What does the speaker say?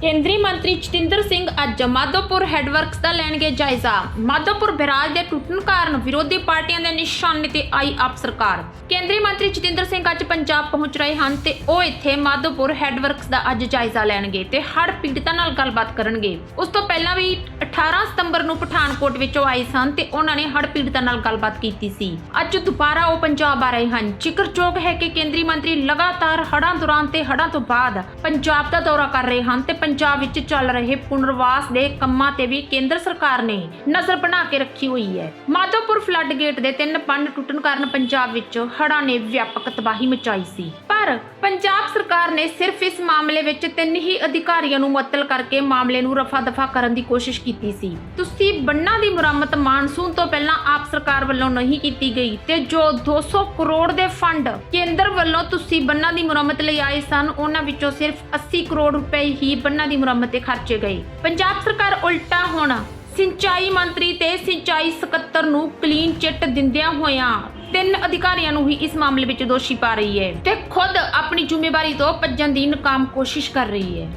ਕੇਂਦਰੀ ਮੰਤਰੀ ਜਤਿੰਦਰ ਸਿੰਘ ਅੱਜ ਮਾਧੋਪੁਰ ਹੈਡਵਰਕਸ ਦਾ ਲੈਣਗੇ ਜਾਇਜ਼ਾ। ਮਾਧੋਪੁਰ ਬਰਾਜ ਦੇ ਟੁੱਟਣ ਕਾਰਨ ਵਿਰੋਧੀ ਪਾਰਟੀਆਂ ਦੇ ਨਿਸ਼ਾਨੇ ਤੇ ਆਈ ਆਪ ਸਰਕਾਰ। ਕੇਂਦਰੀ ਮੰਤਰੀ ਜਤਿੰਦਰ ਸਿੰਘ ਅੱਜ ਪੰਜਾਬ ਪਹੁੰਚ ਰਹੇ ਹਨ ਤੇ ਉਹ ਇੱਥੇ ਮਾਧੋਪੁਰ ਹੈਡਵਰਕਸ ਦਾ ਅੱਜ ਜਾਇਜ਼ਾ ਲੈਣਗੇ ਤੇ ਹੜ੍ਹ ਪੀੜਤਾਂ ਨਾਲ ਗੱਲਬਾਤ ਕਰਨਗੇ। ਉਸ ਤੋਂ ਪਹਿਲਾਂ ਵੀ 18 ਸਤੰਬਰ ਨੂੰ ਪਠਾਨਕੋਟ ਵਿੱਚੋਂ ਆਏ ਸਨ ਤੇ ਉਹਨਾਂ ਨੇ ਹੜ ਪੀੜਤਾਂ ਨਾਲ ਗੱਲਬਾਤ ਕੀਤੀ ਸੀ। ਅੱਜ ਦੁਬਾਰਾ ਉਹ ਪੰਜਾਬ ਆ ਰਹੇ ਹਨ। ਜ਼ਿਕਰਯੋਗ ਹੈ ਕਿ ਕੇਂਦਰੀ ਮੰਤਰੀ ਲਗਾਤਾਰ ਹੜਾਂ ਦੌਰਾਨ ਤੇ ਹੜਾਂ ਤੋਂ ਬਾਅਦ ਪੰਜਾਬ ਦਾ ਦੌਰਾ ਕਰ ਰਹੇ ਹਨ ਤੇ ਪੰਜਾਬ ਵਿੱਚ ਚੱਲ ਰਹੇ ਪੁਨਰਵਾਸ ਦੇ ਕੰਮਾਂ ਤੇ ਵੀ ਕੇਂਦਰ ਸਰਕਾਰ ਨੇ ਨਜ਼ਰ ਬਣਾ ਕੇ ਰੱਖੀ ਹੋਈ ਹੈ। ਮਾਧੋਪੁਰ ਫਲੱਡ ਗੇਟ ਦੇ ਤਿੰਨ ਬੰਨ ਟੁੱਟਣ ਕਾਰਨ ਪੰਜਾਬ ਵਿੱਚ ਹੜ੍ਹਾਂ ਨੇ ਵਿਆਪਕ ਤਬਾਹੀ ਮਚਾਈ ਸੀ। ਪਰ ਪੰਜਾਬ ਸਰਕਾਰ ਨੇ ਸਿਰਫ ਇਸ ਮਾਮਲੇ ਵਿੱਚ ਤਿੰਨ ਹੀ ਅਧਿਕਾਰੀਆਂ ਨੂੰ ਮੁਅੱਤਲ ਕਰਕੇ ਮਾਮਲੇ ਨੂੰ ਰਫਾ ਦਫਾ ਕਰਨ ਦੀ ਕੋਸ਼ਿਸ਼ ਕੀਤੀ ਸੀ। ਤੁਸੀਂ ਬੰਨਾਂ ਦੀ ਮੁਰੰਮਤ ਮਾਨਸੂਨ ਤੋਂ ਪਹਿਲਾਂ ਆਪ ਸਰਕਾਰ ਵੱਲੋਂ ਨਹੀਂ ਕੀਤੀ ਗਈ ਤੇ ਜੋ 200 ਕਰੋੜ ਦੇ ਫੰਡ ਕੇਂਦਰ ਵੱਲੋਂ ਤੁਸੀਂ ਬੰਨਾਂ ਦੀ ਮੁਰੰਮਤ ਲਈ ਆਏ ਸਨ, ਉਹਨਾਂ ਵਿੱਚੋਂ ਸਿਰਫ 80 ਕਰੋੜ ਰੁਪਏ ਹੀ ਬੰਨਾਂ ਦੀ ਮੁਰੰਮਤ ਤੇ ਖਰਚੇ ਗਏ। ਪੰਜਾਬ ਸਰਕਾਰ ਉਲਟਾ ਹੁਣ ਸਿੰਚਾਈ ਮੰਤਰੀ ਤੇ ਸਿੰਚਾਈ ਸਕੱਤਰ ਨੂੰ ਕਲੀਨ ਚਿੱਟ ਦਿੰਦਿਆਂ ਹੋਇਆਂ ਤਿੰਨ ਅਧਿਕਾਰੀਆਂ ਨੂੰ ਹੀ ਇਸ ਮਾਮਲੇ ਵਿੱਚ ਦੋਸ਼ੀ ਪਾ ਰਹੀ ਹੈ ਤੇ ਖੁਦ ਆਪਣੀ ਜ਼ਿੰਮੇਵਾਰੀ ਤੋਂ ਭੱਜਣ ਦੀ ਨਾਕਾਮ ਕੋਸ਼ਿਸ਼ ਕਰ ਰਹੀ ਹੈ।